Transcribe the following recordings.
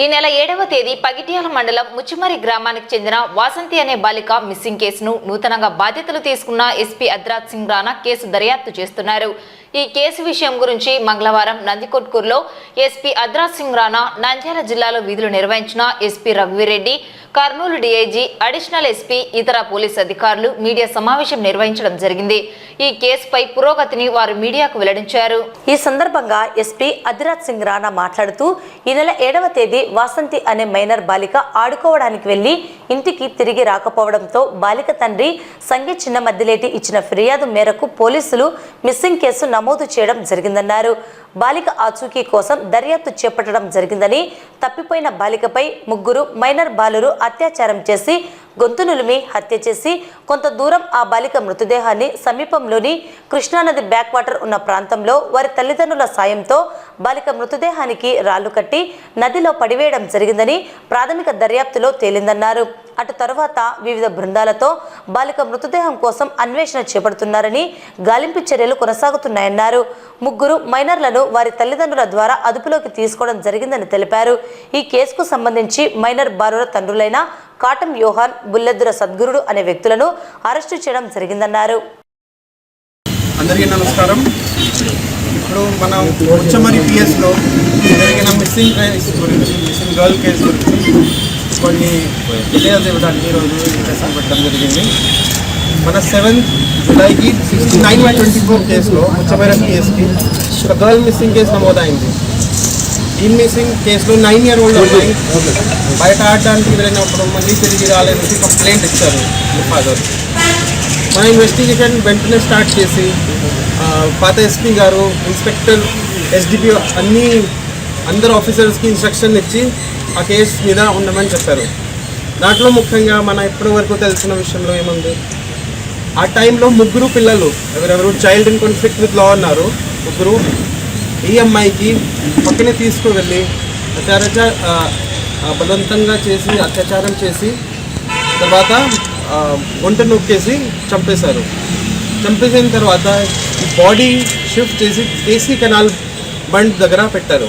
ఈ నెల ఏడవ తేదీ పగిటియాల మండలం ముచ్చిమరి గ్రామానికి చెందిన వాసంతి అనే బాలిక మిస్సింగ్ కేసును నూతనంగా బాధ్యతలు తీసుకున్న ఎస్పీ అద్రాజ్ సింగ్ రాణా కేసు దర్యాప్తు చేస్తున్నారు. ఈ కేసు విషయం గురించి మంగళవారం నందికొట్కూరులో ఎస్పీ అద్రాజ్ సింగ్ రాణా నంద్యాల జిల్లాలో విధులు నిర్వహించిన SP Raghuveer Reddy Kurnool DIG additional SP ఇతర పోలీస్ అధికారులు మీడియా సమావేశం నిర్వహించడం జరిగింది. ఈ కేసుపై పురోగతిని వారు మీడియాకు వెల్లడించారు. ఈ సందర్భంగా ఎస్పీ అధిరాజ్ సింగ్ రాణా మాట్లాడుతూ ఈ నెల ఏడవ తేదీ వాసంతి అనే మైనర్ బాలిక ఆడుకోవడానికి వెళ్ళి ఇంటికి తిరిగి రాకపోవడంతో బాలిక తండ్రి సంగీ చిన్న మద్దిలేటి ఇచ్చిన ఫిర్యాదు మేరకు పోలీసులు మిస్సింగ్ కేసు నమోదు చేయడం జరిగిందన్నారు. బాలిక ఆచూకీ కోసం దర్యాప్తు చేపట్టడం జరిగిందని తప్పిపోయిన బాలికపై ముగ్గురు మైనర్ బాలురు అత్యాచారం చేసి గొంతు నులిమి హత్య చేసి కొంత దూరం ఆ బాలిక మృతదేహాన్ని సమీపంలోని కృష్ణానది బ్యాక్ వాటర్ ఉన్న ప్రాంతంలో వారి తల్లిదండ్రుల సాయంతో బాలిక మృతదేహానికి రాళ్ళు కట్టి నదిలో పడివేయడం జరిగిందని ప్రాథమిక దర్యాప్తులో తేలిందన్నారు. అటు తర్వాత వివిధ బృందాలతో బాలిక మృతదేహం కోసం అన్వేషణ చేపడుతున్నారని గాలింపు చర్యలు కొనసాగుతున్నాయన్నారు. ముగ్గురు మైనర్లను వారి తల్లిదండ్రుల ద్వారా అదుపులోకి తీసుకోవడం జరిగిందని తెలిపారు. ఈ కేసుకు సంబంధించి మైనర్ బారుల తండ్రులైన కాటం యోహాన్ బుల్లెద్దుర సద్గురుడు అనే వ్యక్తులను అరెస్టు చేయడం జరిగిందన్నారు. అందరికీ నమస్కారం. ఇప్పుడు మనం ఉచ్చమరి పిఎస్లో జరిగిన మిస్సింగ్ కేస్ గురించి మిస్సింగ్ గర్ల్ కేసు గురించి కొన్ని డీటెయిల్స్ ఇవ్వడానికి ఈరోజు ఇంట్రెస్ట్ పెట్టడం జరిగింది. మన seventh జూలైకి sixty nine by twenty four కేసులో ఉచ్చమరి పిఎస్కి ఒక గర్ల్ మిస్సింగ్ కేసు నమోదైంది. ఈ మిస్సింగ్ కేసులో నైన్ ఇయర్ ఓల్డ్ అమ్మాయి. బయట ఆడడానికి వెళ్ళినప్పుడు మళ్ళీ తిరిగి రాలేదని కంప్లైంట్ ఇచ్చారు ఫాదర్ మన ఇన్వెస్టిగేషన్ వెంటనే స్టార్ట్ చేసి పాత ఎస్పీ గారు ఇన్స్పెక్టర్ ఎస్డిపి అన్ని అందరు ఆఫీసర్స్కి ఇన్స్ట్రక్షన్ ఇచ్చి ఆ కేసు మీద ఉండమని చెప్పారు. దాంట్లో ముఖ్యంగా మన ఇప్పటి వరకు తెలిసిన విషయంలో ఏముంది? ఆ టైంలో ముగ్గురు పిల్లలు ఎవరెవరు child in conflict with law ఉన్నారు ముగ్గురు ఈ అమ్మాయికి పక్కనే తీసుకువెళ్ళి అత్యాచార బలవంతంగా చేసి అత్యాచారం చేసి తర్వాత ఒంట నొక్కేసి చంపేశారు. చంపేసిన తర్వాత బాడీ షిఫ్ట్ చేసి కేసీ కెనాల్ బండ్ దగ్గర పెట్టారు.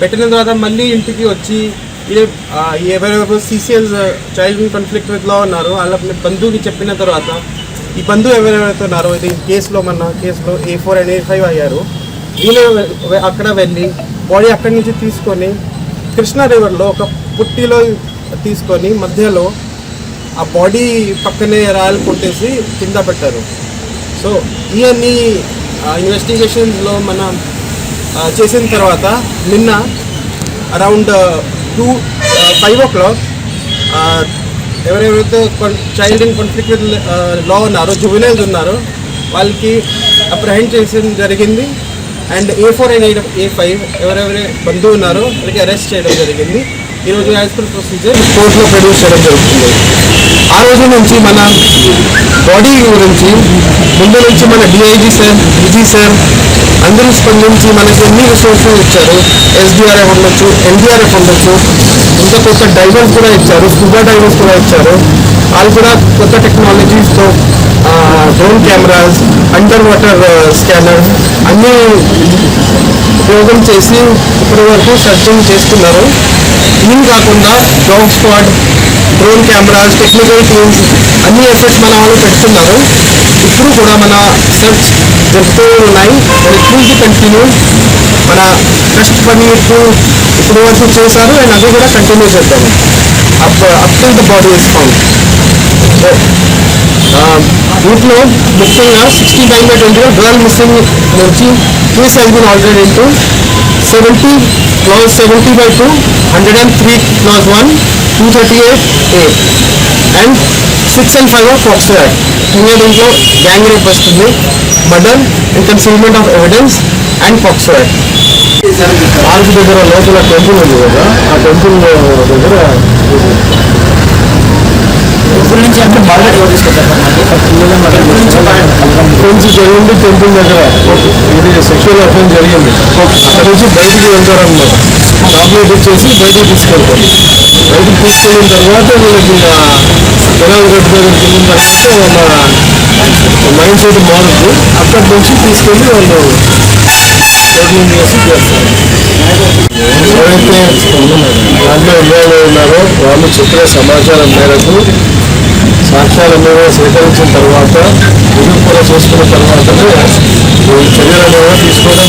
పెట్టిన తర్వాత మళ్ళీ ఇంటికి వచ్చి ఎవరెవరు సీసీఎల్స్ చైల్డ్ కాన్ఫ్లిక్ట్ విత్లో ఉన్నారో వాళ్ళ బంధువుకి చెప్పిన తర్వాత ఈ బంధువు ఎవరెవరైతే ఉన్నారో ఇది కేసులో మన కేసులో A four and A five అయ్యారు వీళ్ళు అక్కడ వెళ్ళి బాడీ అక్కడి నుంచి తీసుకొని కృష్ణా రివర్లో ఒక పుట్టిలో తీసుకొని మధ్యలో ఆ బాడీ పక్కనే రాయలు కొట్టేసి కింద పెట్టారు. సో ఇవన్నీ ఇన్వెస్టిగేషన్స్లో మనం చేసిన తర్వాత నిన్న around two five o'clock ఎవరెవరైతే child in conflict with law ఉన్నారో జువినైల్స్ ఉన్నారో వాళ్ళకి అప్రహెండ్ చేసిన జరిగింది. And A four and A five ఎవరెవరే బంధువు ఉన్నారో వాళ్ళకి అరెస్ట్ చేయడం జరిగింది. ఈరోజు యాజ్ పర్ ప్రొసీజర్ కోర్టులో ప్రొడ్యూస్ చేయడం జరుగుతుంది. ఆ రోజు నుంచి మన బాడీ గురించి ముందు నుంచి మన డిఐజీ సార్ విజీ సార్ అందరూ స్పందించి మనకి ఎన్ని రిసోర్సెస్ ఇచ్చారు? ఎస్డిఆర్ఎఫ్ ఉండొచ్చు ఎన్డీఆర్ఎఫ్ ఉండొచ్చు ఇంకా కొత్త డైవర్స్ కూడా ఇచ్చారు స్కూబా డైవర్స్ కూడా ఇచ్చారు. వాళ్ళు కూడా కొత్త టెక్నాలజీస్తో drone cameras under water scanner అన్నీ ఉపయోగం చేసి ఇప్పటి వరకు సర్చింగ్ చేస్తున్నారు. దీని కాకుండా dog squad drone cameras technical teams అన్ని ఎఫర్ట్స్ మన వాళ్ళు పెడుతున్నారు. ఇప్పుడు కూడా మన సెర్చ్ జరుగుతూ ఉన్నాయి. అండ్ ఇట్ విల్ కంటిన్యూ మన ట్రస్ట్ పని ఇప్పుడు ఇప్పుడు వరకు చేశారు. అండ్ అది కూడా కంటిన్యూ చేద్దాము. Up up to the body is found వీటిలో ముఖ్యంగా sixty nine by twenty girl missing నుంచి case has been already into seventy clause seventy by two hundred and three clause one two thirty eight A and six and five of POCSO act ఇంకా దీంట్లో gang rape వస్తుంది murder and concealment of evidence and POCSO act park దగ్గర లోపల temple ఉంది కదా ఆ temple దగ్గర నుంచి అంటే బాగా ఎవరు తీసుకొచ్చారు ఫ్రెండ్స్ జరిగింది టెంపుల్ దగ్గర ఇది సెక్షువల్ అఫెన్స్ జరిగింది. అక్కడ నుంచి బయటికి వెళ్తారనమాట చాక్లెట్ ఇచ్చేసి బయటికి తీసుకెళ్తారు. బయటికి తీసుకెళ్ళిన తర్వాత వీళ్ళకి జనాలు కట్టుకోవడం తర్వాత వాళ్ళ మైండ్ సెట్ మారుద్ది అక్కడి నుంచి తీసుకెళ్ళి వాళ్ళు జడ్జిమెంట్ చేసి చేస్తారు. ఎవరైతే ఎవరైతే దాంట్లో ఇన్వాల్వ్ ఉన్నారో వాళ్ళు చెప్పిన సమాచారం మేరకు సాక్ష్యాల మీద సేకరించిన తర్వాత నిరూపణ చేసుకున్న తర్వాతనే చర్యలు అనేవి తీసుకోవడం